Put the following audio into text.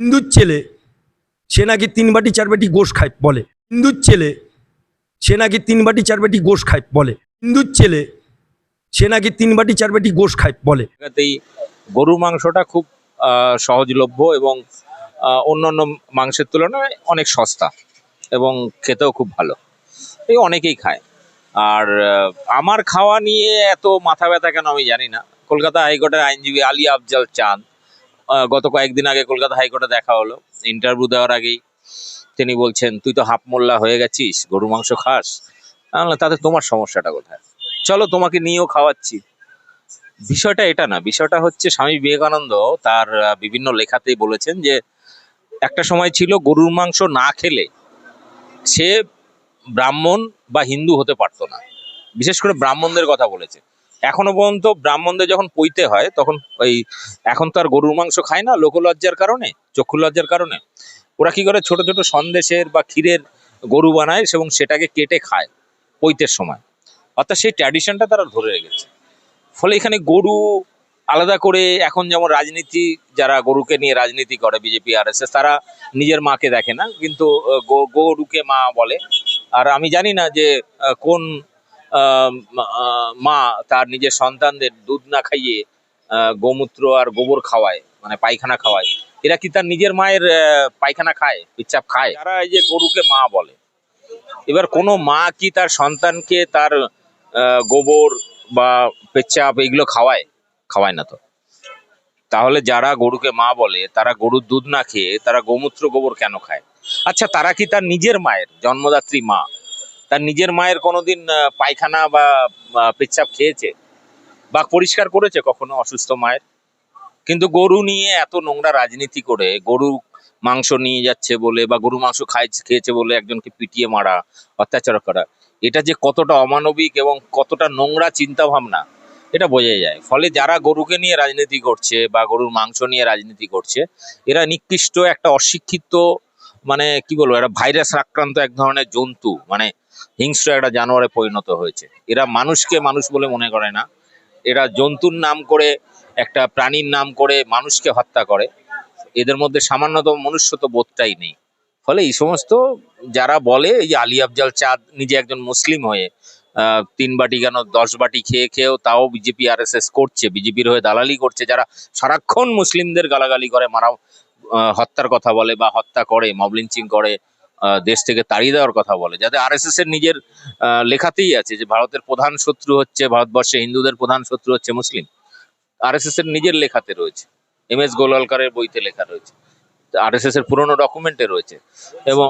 হিন্দুর ছেলে, সে নাকি তিন বাটি, চার বাটি গোশ খায় বলে। হিন্দুর ছেলে, সে নাকি তিন বাটি, চার বাটি গোশ খায় বলে। হিন্দুর ছেলে, সে নাকি তিন বাটি, চার বাটি গোশ খায় বলে। জায়গাতেই গরুর মাংসটা খুব সহজলভ্য এবং অন্যান্য মাংসের তুলনায় অনেক সস্তা এবং খেতেও খুব ভালো। এই অনেকেই খায়। আর আমার খাওয়া নিয়ে এত মাথা ব্যথা কেন আমি জানি না। কলকাতা হাইকোর্টের আইনজীবী আলী আফজাল চাঁদ গত কয়েকদিন আগে কলকাতা হাইকোর্টে দেখা হলো। ইন্টারভিউ দেওয়ার আগেই তিনি বলছেন, তুই তো হাফ মোল্লা হয়ে গেছিস গরু মাংস খাস। তাতে তোমার সমস্যাটা কোথায়? চলো, তোমাকে নিয়েও খাওয়াচ্ছি। বিষয়টা এটা না, বিষয়টা হচ্ছে স্বামী বিবেকানন্দ তার বিভিন্ন লেখাতেই বলেছেন যে, একটা সময় ছিল গরুর মাংস না খেলে সে ব্রাহ্মণ বা হিন্দু হতে পারতো না। বিশেষ করে ব্রাহ্মণদের কথা বলেছে। এখনও পর্যন্ত ব্রাহ্মণদের যখন পইতে হয়, তখন ওই এখন তো আর গরুর মাংস খায় না লোকলজ্জার কারণে, চক্ষু লজ্জার কারণে। ওরা কি করে ছোট ছোট সন্দেশের বা ক্ষীরের গরু বানায় এবং সেটাকে কেটে খায় পৈতের সময়। অর্থাৎ সেই ট্র্যাডিশনটা তারা ধরে রেখেছে। ফলে এখানে গরু আলাদা করে এখন যেমন রাজনীতি, যারা গরুকে নিয়ে রাজনীতি করে বিজেপি আর তারা নিজের মাকে দেখে না, কিন্তু গরুকে মা বলে। আর আমি জানি না যে কোন মা- তার নিজের সন্তানদের দুধ না খাইয়ে গোমূত্র আর গোবর খাওয়ায় মানে পায়খানা খাওয়ায়। এরা কি তার নিজের মায়ের পায়খানা খায় পিচ্চাপ খায়? তারা এই যে গরুকে মা বলে। এবার কোনো মা কি তার সন্তানকে তার গোবর বা পেচ্চাপ এগুলো খাওয়ায়? খাওয়ায় না তো। তাহলে যারা গরুকে মা বলে, তারা গরুর দুধ না খেয়ে, তারা গোমূত্র গোবর কেন খায়? আচ্ছা তারা কি তার নিজের মায়ের, জন্মদাত্রী মা তার নিজের মায়ের কোনোদিন পায়খানা বা পেচ্ছাপ খেয়েছে বা পরিষ্কার করেছে কখনো অসুস্থ মায়ের? কিন্তু গরু নিয়ে এত নোংরা রাজনীতি করে, গরু মাংস নিয়ে যাচ্ছে বলে বা গরু মাংস খাই খেয়েছে বলে একজনকে পিটিয়ে মারা, অত্যাচার করা, এটা যে কতটা অমানবিক এবং কতটা নোংরা চিন্তা ভাবনা এটা বোঝা যায়। ফলে যারা গরুকে নিয়ে রাজনীতি করছে বা গরুর মাংস নিয়ে রাজনীতি করছে, এরা নিকৃষ্ট একটা অশিক্ষিত মানে কি বলব একটা ভাইরাস আক্রান্ত এক ধরনের জন্তু মানে হিংস্র একটা জানোয়ারে পরিণত হয়েছে। এরা মানুষকে মানুষ বলে মনে করে না। এরা জন্তুর নাম করে, একটা প্রাণীর নাম করে মানুষকে হত্যা করে। এদের মধ্যে সামান্যতম মনুষ্যত্ব বোধটাই নেই। ফলে এই সমস্ত যারা বলে, এই আলী আফজাল চাঁদ নিজে একজন মুসলিম হয়ে তিন বাটি কেন দশ বাটি খেয়ে খেয়েও তাও বিজেপি আর করছে, বিজেপির হয়ে দালালি করছে। যারা সারাক্ষণ মুসলিমদের গালাগালি করে মারা হত্যার কথা বলে বা হত্যা করে মব লিঞ্চিং করে দেশ থেকে তাড়িয়ে দেওয়ার কথা বলে, যাতে আর এস এস এর নিজের লেখাতেই আছে যে ভারতের প্রধান শত্রু হচ্ছে ভারতবর্ষে, হিন্দুদের প্রধান শত্রু হচ্ছে মুসলিম। আর এস এস এর নিজের লেখাতে রয়েছে এম এস গোলওয়ালকারের বইতে লেখা রয়েছে আর এস এস এর পুরোনো ডকুমেন্টে রয়েছে। এবং